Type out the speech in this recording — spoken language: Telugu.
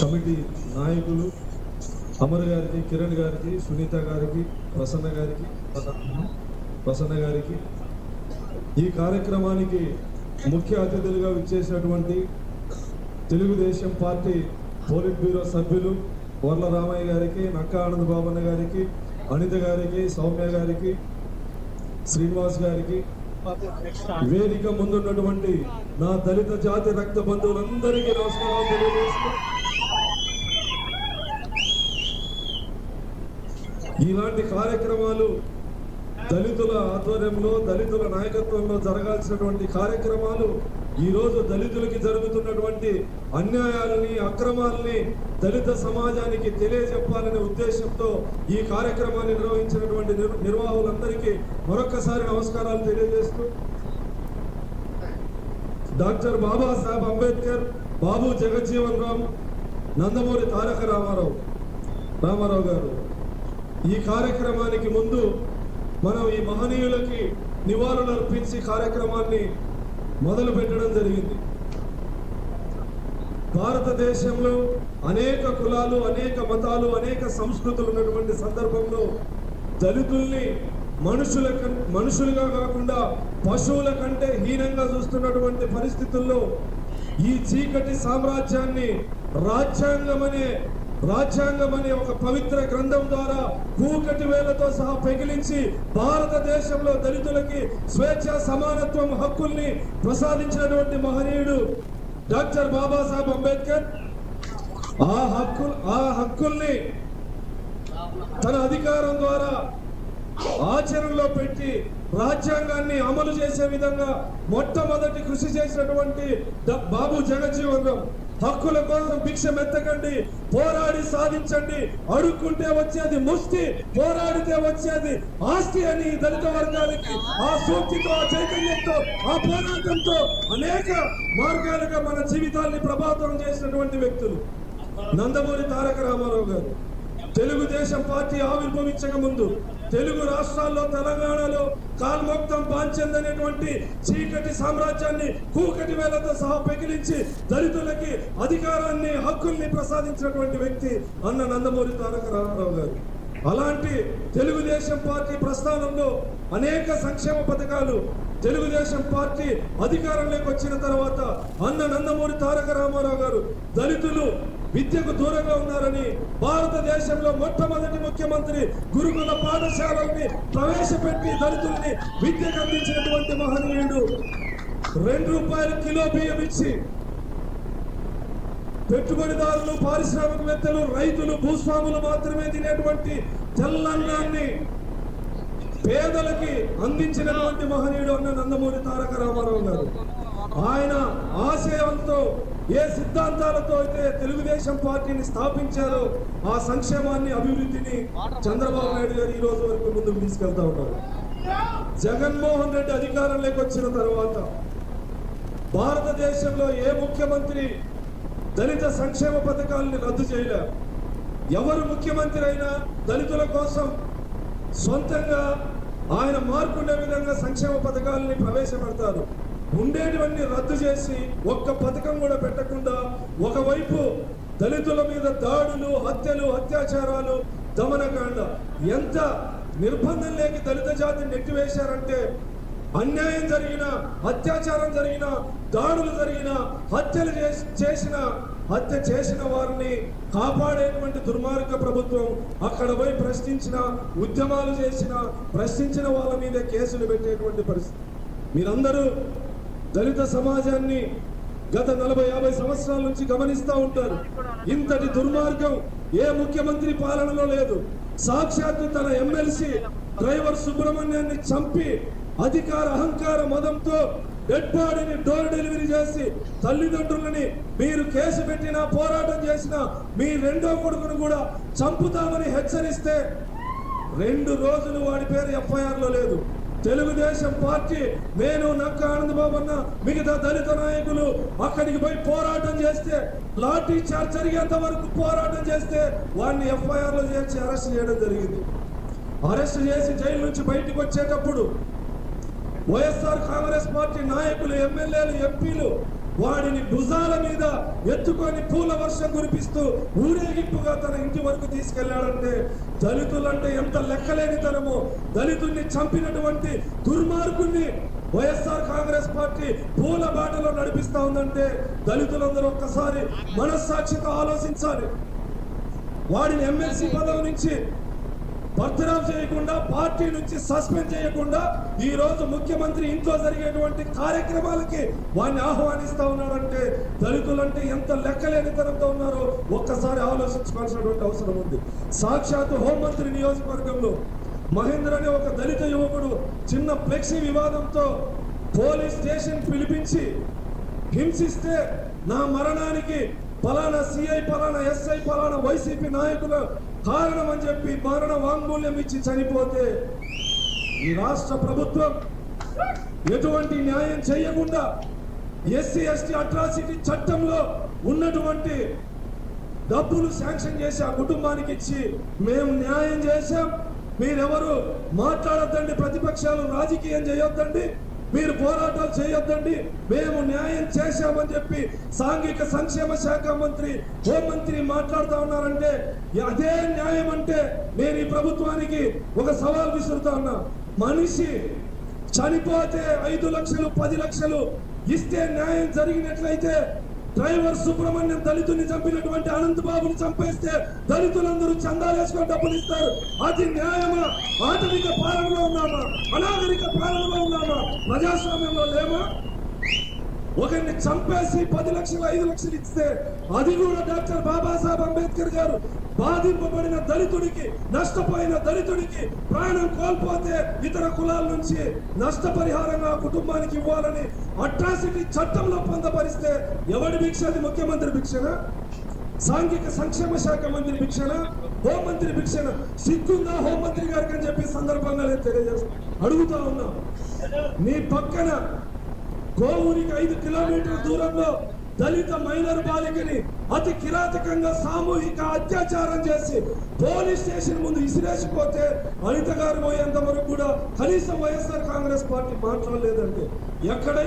కమిటీ నాయకులు అమర్ గారికి కిరణ్ గారికి సునీత గారికి ప్రసన్న గారికి ప్రసన్న గారికి ఈ కార్యక్రమానికి ముఖ్య అతిథులుగా విచ్చేసినటువంటి తెలుగుదేశం పార్టీ పోలిట్ బ్యూరో సభ్యులు వర్ల రామయ్య గారికి నక్క ఆనంద్ బాబన్న గారికి అనిత గారికి సౌమ్య గారికి శ్రీనివాస్ గారికి వేదిక ముందున్నటువంటి నా దళిత జాతి రక్త బంధువులందరికీ నమస్కారాలు తెలియజేస్తూ ఇలాంటి కార్యక్రమాలు దళితుల ఆధ్వర్యంలో దళితుల నాయకత్వంలో జరగాల్సినటువంటి కార్యక్రమాలు ఈరోజు దళితులకి జరుగుతున్నటువంటి అన్యాయాలని అక్రమాలని దళిత సమాజానికి తెలియజెప్పాలనే ఉద్దేశంతో ఈ కార్యక్రమాన్ని నిర్వహించినటువంటి నిర్- నిర్వాహకులందరికీ మరొక్కసారి నమస్కారాలు తెలియజేస్తూ డాక్టర్ బాబాసాహెబ్ అంబేద్కర్ బాబు జగజ్జీవన్ రామ్ నందమూరి తారక రామారావు రామారావు గారు. ఈ కార్యక్రమానికి ముందు మనం ఈ మహనీయులకి నివాళులు అర్పించి కార్యక్రమాన్ని మొదలు పెట్టడం జరిగింది. భారతదేశంలో అనేక కులాలు అనేక మతాలు అనేక సంస్కృతులు ఉన్నటువంటి సందర్భంలో దళితుల్ని మనుషుల మనుషులుగా కాకుండా పశువుల కంటే హీనంగా చూస్తున్నటువంటి పరిస్థితుల్లో ఈ చీకటి సామ్రాజ్యాన్ని రాజ్యాంగం అనే రాజ్యాంగం అనే ఒక పవిత్ర గ్రంథం ద్వారా కూకటి వేలతో సహా పెగిలించి భారతదేశంలో దళితులకి స్వేచ్ఛ సమానత్వం హక్కుల్ని ప్రసాదించినటువంటి మహనీయుడు డాక్టర్ బాబాసాహెబ్ అంబేద్కర్. ఆ హక్కు ఆ హక్కుల్ని తన అధికారం ద్వారా ఆచరణలో పెట్టి రాజ్యాంగాన్ని అమలు చేసే విధంగా మొట్టమొదటి కృషి చేసినటువంటి బాబు జగజ్జీవన్ రావు. హక్కుల కోసం భిక్ష మెత్తకండి పోరాడి సాధించండి. అడుక్కుంటే వచ్చేది ముష్టి పోరాడితే వచ్చేది ఆస్తి అని దళిత వర్గాలకి ఆ సూక్తితో ఆ చైతన్యంతో ఆ పోరాటంతో అనేక మార్గాలుగా మన జీవితాన్ని ప్రభావితం చేసినటువంటి వ్యక్తులు. నందమూరి తారక రామారావు గారు. తెలుగుదేశం పార్టీ ఆవిర్భవించక ముందు తెలుగు రాష్ట్రాల్లో తెలంగాణలో కాల్మోక్తం పాంచెందనేటువంటి చీకటి సామ్రాజ్యాన్ని కూకటి వేలతో సహా పెకిలించి దళితులకి అధికారాన్ని హక్కుల్ని ప్రసాదించినటువంటి వ్యక్తి అన్న నందమూరి తారక రామారావు గారు. అలాంటి తెలుగుదేశం పార్టీ ప్రస్థానంలో అనేక సంక్షేమ పథకాలు తెలుగుదేశం పార్టీ అధికారంలోకి వచ్చిన తర్వాత అన్న నందమూరి తారక రామారావు గారు దళితులు విద్యకు దూరంగా ఉన్నారని భారతదేశంలో మొట్టమొదటి ముఖ్యమంత్రి గురుకుల పాఠశాలల్ని ప్రవేశపెట్టి దళితుల్ని విద్యకు అందించినటువంటి మహనీయుడు. రెండు రూపాయలు కిలో బియ్యం ఇచ్చి పెట్టుబడిదారులు పారిశ్రామికవేత్తలు రైతులు భూస్వాములు మాత్రమే తినేటువంటి తెల్లన్నాన్ని పేదలకి అందించినటువంటి మహనీయుడు అన్న నందమూరి తారక రామారావు గారు. ఆయన ఆశయంతో ఏ సిద్ధాంతాలతో అయితే తెలుగుదేశం పార్టీని స్థాపించారో ఆ సంక్షేమాన్ని అభివృద్ధిని చంద్రబాబు నాయుడు గారు ఈ రోజు వరకు ముందుకు తీసుకెళ్తా ఉన్నారు. జగన్మోహన్ రెడ్డి అధికారంలోకి వచ్చిన తర్వాత భారతదేశంలో ఏ ముఖ్యమంత్రి దళిత సంక్షేమ పథకాలను రద్దు చేయలేరు ఎవరు ముఖ్యమంత్రి అయినా దళితుల కోసం సొంతంగా ఆయన మార్పుండే విధంగా సంక్షేమ పథకాలని ప్రవేశపెడతారు. ఉండేటివన్నీ రద్దు చేసి ఒక్క పథకం కూడా పెట్టకుండా ఒకవైపు దళితుల మీద దాడులు హత్యలు అత్యాచారాలు దమనకాండ ఎంత నిర్బంధం లేని దళిత జాతిని నెట్టివేశారంటే అన్యాయం జరిగిన అత్యాచారం జరిగిన దాడులు జరిగిన హత్యలు చేసిన హత్య చేసిన వారిని కాపాడేటువంటి దుర్మార్గ ప్రభుత్వం అక్కడ పోయి ప్రశ్నించిన ఉద్యమాలు చేసిన ప్రశ్నించిన వాళ్ళ మీద కేసులు పెట్టేటువంటి పరిస్థితి. మీరందరూ దళిత సమాజాన్ని గత నలభై యాభై సంవత్సరాల నుంచి గమనిస్తూ ఉంటారు. ఇంతటి దుర్మార్గం ఏ ముఖ్యమంత్రి పాలనలో లేదు. సాక్షాత్తు తన ఎమ్మెల్సీ డ్రైవర్ సుబ్రహ్మణ్యాన్ని చంపి అధికార అహంకార మదంతో డెడ్ బాడీని డోర్ డెలివరీ చేసి తల్లిదండ్రులని మీరు కేసు పెట్టినా పోరాటం చేసినా మీ రెండో కొడుకును కూడా చంపుతామని హెచ్చరిస్తే రెండు రోజులు వాడి పేరు ఎఫ్ఐఆర్లో లేదు. తెలుగుదేశం పార్టీ నేను నక్క ఆనందబాబు అన్న మిగతా దళిత నాయకులు అక్కడికి పోయి పోరాటం చేస్తే లాఠీ చార్జ్ జరిగేంత వరకు పోరాటం చేస్తే వాడిని ఎఫ్ఐఆర్లో చేర్చి అరెస్ట్ చేయడం జరిగింది. అరెస్ట్ చేసి జైలు నుంచి బయటకు వచ్చేటప్పుడు వైఎస్ఆర్ కాంగ్రెస్ పార్టీ నాయకులు ఎమ్మెల్యేలు ఎంపీలు వాడిని భుజాల మీద ఎత్తుకొని పూల వర్షం కురిపిస్తూ ఊరేగింపుగా తన ఇంటి వరకు తీసుకెళ్ళాడంటే దళితులంటే ఎంత లెక్కలేనితనమో. దళితుల్ని చంపినటువంటి దుర్మార్గుణ్ణి వైఎస్ఆర్ కాంగ్రెస్ పార్టీ పూల బాటలో నడిపిస్తా ఉందంటే దళితులందరూ ఒక్కసారి మనస్సాక్షితో ఆలోచించాలి. వాడిని ఎమ్మెల్సీ పదవి నుంచి బర్తరాఫ్ చేయకుండా పార్టీ నుంచి సస్పెండ్ చేయకుండా ఈ రోజు ముఖ్యమంత్రి ఇంట్లో జరిగేటువంటి కార్యక్రమాలకి వాడిని ఆహ్వానిస్తా ఉన్నాడంటే దళితులంటే ఎంత లెక్కలేనితనంతో ఉన్నారో ఒక్కసారి ఆలోచించుకోవాల్సినటువంటి అవసరం ఉంది. సాక్షాత్ హోంమంత్రి నియోజకవర్గంలో మహేంద్ర అనే ఒక దళిత యువకుడు చిన్న ఫ్లెక్సీ వివాదంతో పోలీస్ స్టేషన్ పిలిపించి హింసిస్తే నా మరణానికి పలానా సిఐ పలానా ఎస్ఐ పలానా వైసీపీ నాయకులు కారణం అని చెప్పి మరణ వాంగ్మూల్యం ఇచ్చి చనిపోతే ఈ రాష్ట్ర ప్రభుత్వం ఎటువంటి న్యాయం చేయకుండా ఎస్సీ ఎస్టీ అట్రాసిటీ చట్టంలో ఉన్నటువంటి డబ్బులు శాంక్షన్ చేసి ఆ కుటుంబానికి ఇచ్చి మేము న్యాయం చేశాం. మీరెవరు మాట్లాడొద్దండి ప్రతిపక్షాలు రాజకీయం చేయొద్దండి మీరు పోరాటాలు చేయొద్దండి మేము న్యాయం చేశామని చెప్పి సాంఘిక సంక్షేమ శాఖ మంత్రి హోంమంత్రి మాట్లాడుతా ఉన్నారంటే అదే న్యాయం అంటే నేను ఈ ప్రభుత్వానికి ఒక సవాల్ విసురుతా ఉన్నా. మనిషి చనిపోతే ఐదు లక్షలు పది లక్షలు ఇస్తే న్యాయం జరిగినట్లయితే డ్రైవర్ సుబ్రహ్మణ్యం దళితుని చంపినటువంటి అనంత్ బాబుని చంపేస్తే దళితులందరూ చందాలు వేసుకొని డబ్బులు ఇస్తారు. అది న్యాయమా? ఆధునిక పాలనలో ఉన్నామా? అనాగరిక పాలనలో ఉన్నామా? ప్రజాస్వామ్యంలో లేమా? ఒకరిని చంపేసి పది లక్షలు ఐదు లక్షలు ఇస్తే అది కూడా డాక్టర్ బాబాసాహెబ్ అంబేద్కర్ గారు బాధింపబడిన దళితుడికి నష్టపోయిన దళితుడికి ప్రాణం కోల్పోతే ఇతర కులాల నుంచి నష్టపరిహారంగా కుటుంబానికి ఇవ్వాలని అట్రాసిటీ చట్టంలో పొందపరిస్తే ఎవడి భిక్ష? అది ముఖ్యమంత్రి భిక్షనా? సాంఘిక సంక్షేమ శాఖ మంత్రి భిక్షణ హోంమంత్రి భిక్షణ సిగ్గుందా హోంమంత్రి గారికి అని చెప్పి సందర్భంగా నేను తెలియజేస్తాను అడుగుతా ఉన్నా. నీ పక్కన గోవునికి ఐదు కిలోమీటర్ల దూరంలో దళిత మైనర్ బాలికని అతి కిరాతకంగా సామూహిక అత్యాచారం చేసి పోలీస్ స్టేషన్ ముందు ఇసిరేసిపోతే అనిత గారు పోయేంత వరకు కూడా కనీసం వైఎస్ఆర్ కాంగ్రెస్ పార్టీ మాట్లాడలేదంటే ఎక్కడైతే